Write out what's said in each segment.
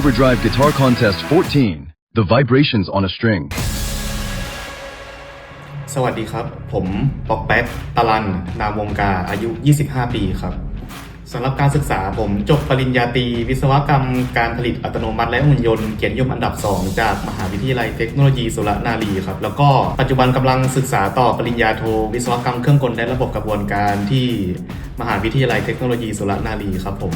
Overdrive Guitar Contest 14 The Vibrations on a String สวัสดีครับ ผมปอกแป๊กตะลัน นามวงกา อายุ 25 ปีครับสำหรับการศึกษาผมจบปริญญาตรีวิศวกรรมการผลิตอัตโนมัติและหุ่นยนต์เกียรตินิยมอันดับ 2 จากมหาวิทยาลัยเทคโนโลยีสุรนารีครับ แล้วก็ปัจจุบันกำลังศึกษาต่อปริญญาโท วิศวกรรมเครื่องกลและระบบกระบวนการที่มหาวิทยาลัยเทคโนโลยีสุรนารีครับผม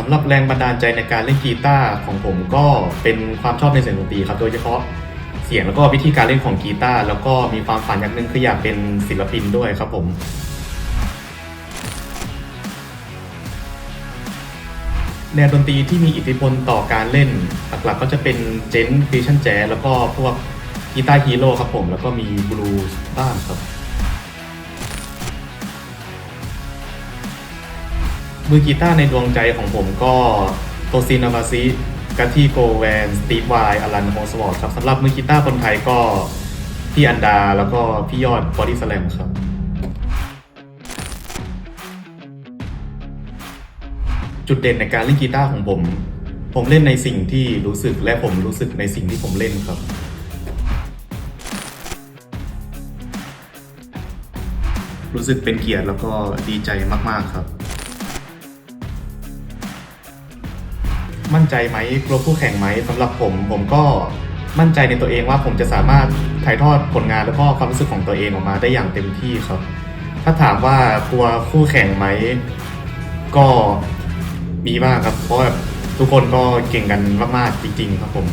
สำหรับแรงบันดาลใจในการเล่นกีตาร์ของผมก็เป็นความชอบในเสียงดนตรีครับโดยเฉพาะเสียงแล้วก็วิธีการเล่นของกีตาร์แล้วก็มีความฝันอย่างหนึ่งคืออยากเป็นศิลปินด้วยครับผมแนวดนตรีที่มีอิทธิพลต่อการเล่นหลักๆก็จะเป็นเจนฟิชชั่นแจ๊แล้วก็พวกกีตาร์ฮีโร่ครับผม แล้วก็มีบลูส์บ้างครับ มือกีตาร์ในดวงใจของผมก็โตซินาวาซิกาที่โกแวนสตีฟไวอลันโฮสวอร์ดครับสำหรับมือกีตาร์คนไทยก็พี่อันดาแล้วก็พี่ยอดบอดี้สแลมครับจุดเด่นในการเล่นกีตาร์ของผม ผมเล่นในสิ่งที่รู้สึกและผมรู้สึกในสิ่งที่ผมเล่นครับ รู้สึกเป็นเกียรติแล้วก็ดีใจมาก ๆ ครับ มั่นใจไหมกลัวคู่แข่งไหมสำหรับผมผมก็มั่นใจในตัวเองว่าผมจะสามารถถ่ายทอดผลงานแล้วก็ความรู้สึกของตัวเองออกมาได้อย่างเต็มที่ครับ ถ้าถามว่ากลัวคู่แข่งไหมก็มีบ้างครับ เพราะแบบทุกคนก็เก่งกันมากๆจริง ๆ ครับผม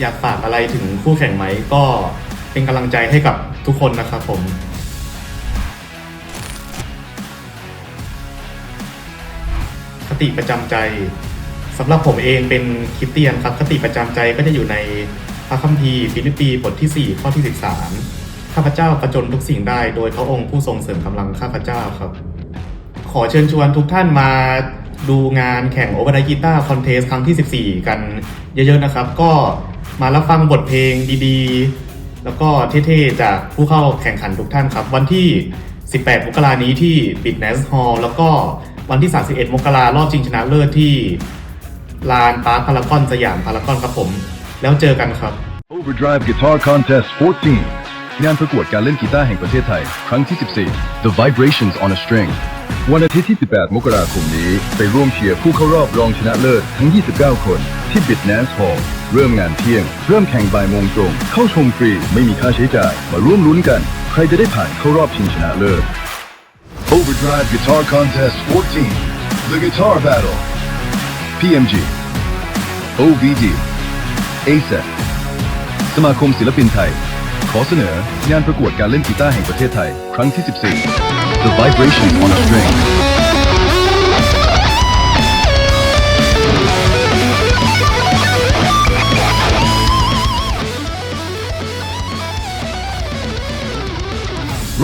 อยากฝากอะไรถึงคู่แข่งไหมก็เป็นกำลังใจให้กับทุกคนนะครับผม ติประจำใจสำหรับผมเองเป็นคริสเตียนครับ คติประจำใจก็จะอยู่ในพระคัมภีร์ฟิลิปปีบทที่ 4 ข้อที่ 13 ข้าพเจ้าประจนทุกสิ่งได้ โดยพระองค์ผู้ทรงเสริมกำลังข้าพเจ้าครับ ขอเชิญชวนทุกท่านมาดูงานแข่งโอเวอร์ไดกีตาร์คอนเทสครั้งที่ 14 กันเยอะๆนะครับ ก็มารับฟังบทเพลงดีๆ แล้วก็เท่ๆ จากผู้เข้าแข่งขันทุกท่านครับ วันที่ 18มกรานี้ที่ปิดเนสฮอลแล้วก็ วันที่ 31 มกรารอบชิงชนะเลิศที่ลานปาร์คพารากอนสยามพารากอนครับผม แล้วเจอกันครับ Overdrive Guitar Contest 14 งานประกวดการเล่นกีตาร์แห่งประเทศไทย ครั้งที่ 14 The Vibrations on a String วันอาทิตย์ที่ 18 มกราคมนี้ ไปร่วมเชียร์ผู้เข้ารอบรองชนะเลิศทั้ง 29 คน ที่ Bitnance Hall เริ่มงานเที่ยง เริ่มแข่งบ่ายโมงตรง เข้าชมฟรี ไม่มีค่าใช้จ่าย มาร่วมลุ้นกัน ใครจะได้ผ่านเข้ารอบชิงชนะเลิศ Overdrive Guitar Contest 14 The Guitar Battle PMG OVD ASAP สมาคมศิลปินไทย ขอเสนองานประกวดการเล่นกีตาร์แห่งประเทศไทย ครั้งที่ 14 The Vibration on a String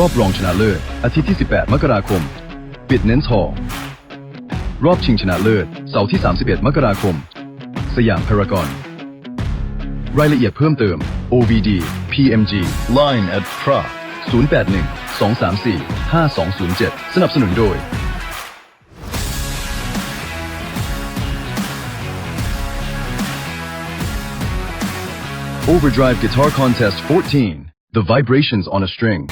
รอบรองชนะเลิศ อาทิตย์ที่ 18 มกราคม ปิดเน้นทอรอบชิงชนะเลิศ เสาร์ที่ 31 มกราคม สยามพารากอน รายละเอียดเพิ่มเติม OVD PMG Line at PRA 081 234 5207 สนับสนุนโดย Overdrive Guitar Contest 14 The Vibrations on a String